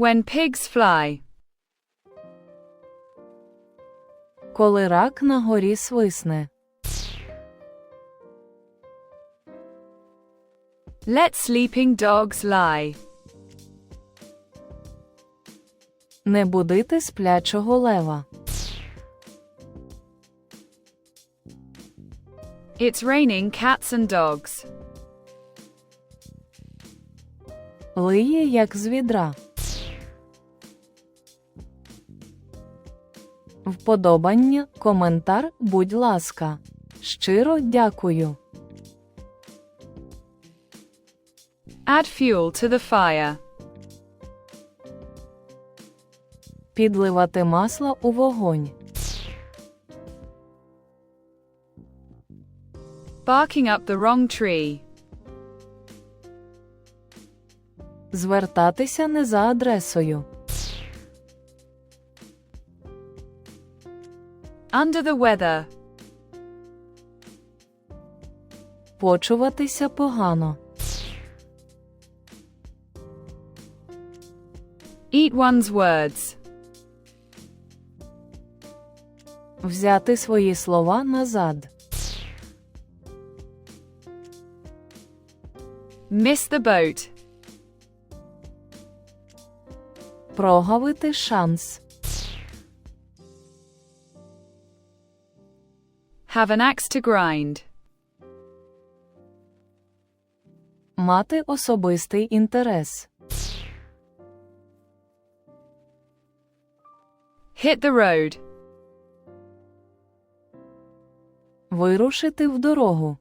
When pigs fly. Коли рак на горі свисне. Let sleeping dogs lie. Не будити сплячого лева. It's raining cats and dogs. Лиє, як з відра. Вподобання, коментар, будь ласка. Щиро дякую. Add fuel to the fire. Підливати масло у вогонь. Barking up the wrong tree. Звертатися не за адресою. Under the weather. Почуватися погано. Eat one's words. Взяти свої слова назад. Miss the boat. Прогавити шанс. Have an axe to grind. Мати особистий інтерес. Hit the road. Вирушити в дорогу.